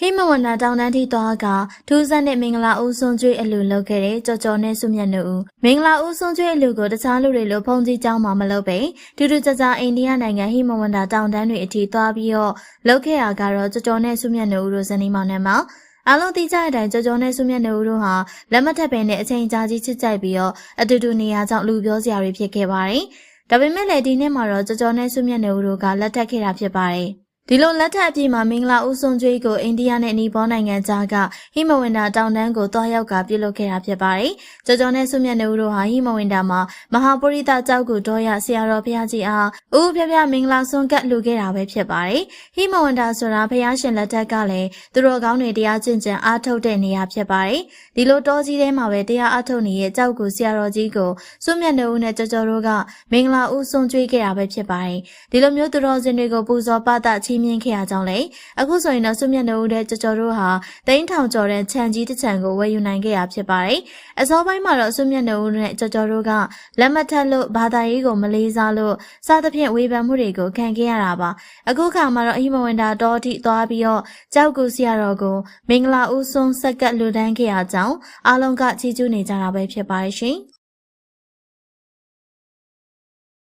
ဟိမဝန္တာတောင်တန်းထိသွားကဒူးဆက်နဲ့မင်္ဂလာဦးစွန်ကျွေးအလူလုပ်ခဲ့တဲ့ကြော်ကြော်နဲ့စုမြတ်နှုတ်ဦးမင်္ဂလာဦးစွန်ကျွေးအလူကိုတခြားလူတွေလိုဖုန်ကြီးကြောင်းမှမလုပ်ပဲဒူးဒူးကြကြအိန္ဒိယနိုင်ငံဟိမဝန္တာတောင်တန်းတွေအထိသွားပြီးတော့လုပ်ခဲ့ရကတော့ကြော်ကြော်နဲ့စုမြတ်နှုတ်ဦးတို့ဇနီးမောင်နှံမောင်အလုံးတီးကြတဲ့အတိုင်းကြော်ကြော်နဲ့စုမြတ်နေဦးတို့ဟာလက်မထက်ပင်နဲ့အချိန်ကြာကြီးချစ်ကြိုက်ပြီးတော့အတူတူနေရာကြောင့်လူပြောစရာတွေဖြစ်ခဲ့ပါတယ်။ဒါပေမဲ့လည်းဒီနေ့မှာတော့ကြော်ကြော်နဲ့စုမြတ်နေဦးတို့ကလက်ထပ်ခဲ့တာဖြစ်ပါတယ်။ ဒီလိုလက်ထပ်အပြည်မှာမင်္ဂလာဦးစွန်ကျွေးကိုအိန္ဒိယနဲ့နီပေါနိုင်ငံကြားကဟိမဝန္တာတောင်တန်းကိုတွားရောက်ကပြုလုပ်ခဲ့တာဖြစ်ပါတယ်။ကြော်ကြော်နဲ့ဆုမြတ်နေဦးတို့ဟာဟိမဝန္တာမှာမဟာပုရိသကြောက်ကိုတော်ရဆရာတော်ဘုရားကြီးအားဦးဖျဖျမင်္ဂလာဆွန်ကတ်လှူခဲ့တာပဲဖြစ်ပါတယ်။ဟိမဝန္တာဆိုတာဘုရားရှင်လက်ထက်ကလည်းသူတော်ကောင်းတွေတရားကျင့်ကြံအားထုတ်တဲ့နေရာဖြစ်ပါတယ်။ဒီလိုတောကြီးထဲမှာပဲတရားအားထုတ်နေတဲ့ကြောက်ကိုဆရာတော်ကြီးကိုဆုမြတ်နေဦးနဲ့ကြော်ကြော်တို့ကမင်္ဂလာဦးဆွန်ကျွေးခဲ့တာပဲဖြစ်ပါတယ်။ဒီလိုမျိုးသူတော်စင်တွေကိုပူဇော်ပသချီးမြှင့်ခဲ့ရကြောင်းလေအခုဆိုရင်တော့စုမြတ်နှုတ်တဲ့ကြော်ကြော်တို့ဟာတိန်းထောင်ကျော်တဲ့ခြံကြီးတစ်ခြံကိုဝယ်ယူနိုင်ခဲ့ရဖြစ်ပါတယ်။အစောပိုင်းမှာတော့စုမြတ်နှုတ်နဲ့ကြော်ကြော်တို့ကလက်မထက်လို့ဘာသာရေးကိုမလေးစားလို့စသဖြင့်ဝေဖန်မှုတွေကိုခံခဲ့ရတာပါ။အခုခါမှာတော့အဟိမဝင်တာတော်တိသွားပြီးတော့ကြောက်ကူဆရာတော်ကိုမင်္ဂလာဦးဆုံးဆက်ကလူတန်းခဲ့ရကြောင်းအားလုံးကချီးကျူးနေကြတာပဲဖြစ်ပါတယ်ရှင်။